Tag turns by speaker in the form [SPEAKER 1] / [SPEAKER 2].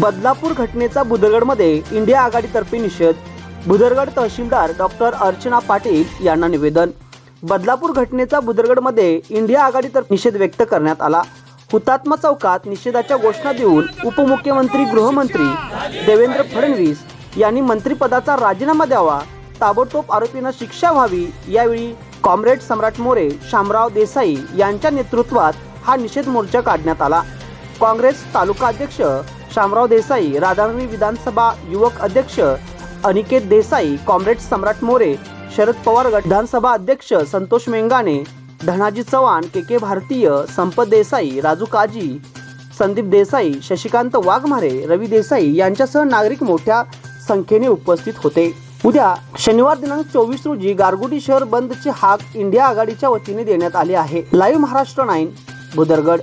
[SPEAKER 1] बदलापूर घटनेचा बुदरगडमध्ये इंडिया आघाडीतर्फे निषेध. बुदरगड तहसीलदार डॉक्टर अर्चना पाटील यांना निवेदन. बदलापूर घटनेचा बुदरगडमध्ये इंडिया आघाडीतर्फे निषेध व्यक्त करण्यात आला. हुतात्मा चौकात निषेधाच्या घोषणा देऊन उपमुख्यमंत्री गृहमंत्री देवेंद्र फडणवीस यांनी मंत्रिपदाचा राजीनामा द्यावा ताबडतोब आरोपींना शिक्षा व्हावी यावेळी कॉम्रेड सम्राट मोरे शामराव देसाई यांच्या नेतृत्वात हा निषेध मोर्चा काढण्यात आला. काँग्रेस तालुका अध्यक्ष शामराव देसाई राधानगरी विधानसभा युवक अध्यक्ष अनिकेत देसाई कॉम्रेड सम्राट मोरे शरद पवार गट विधानसभा अध्यक्ष संतोष मेंगाणे धनाजी चव्हाण के के भारतीय संपत देसाई राजू काजी संदीप देसाई शशिकांत वाघमारे रवी देसाई यांच्यासह नागरिक मोठ्या संख्येने उपस्थित होते. उद्या शनिवार दिनांक चोवीस रोजी गारगोटी शहर बंदची हाक इंडिया आघाडीच्या वतीने देण्यात आली आहे. Live Maharashtra nine Bhudargad.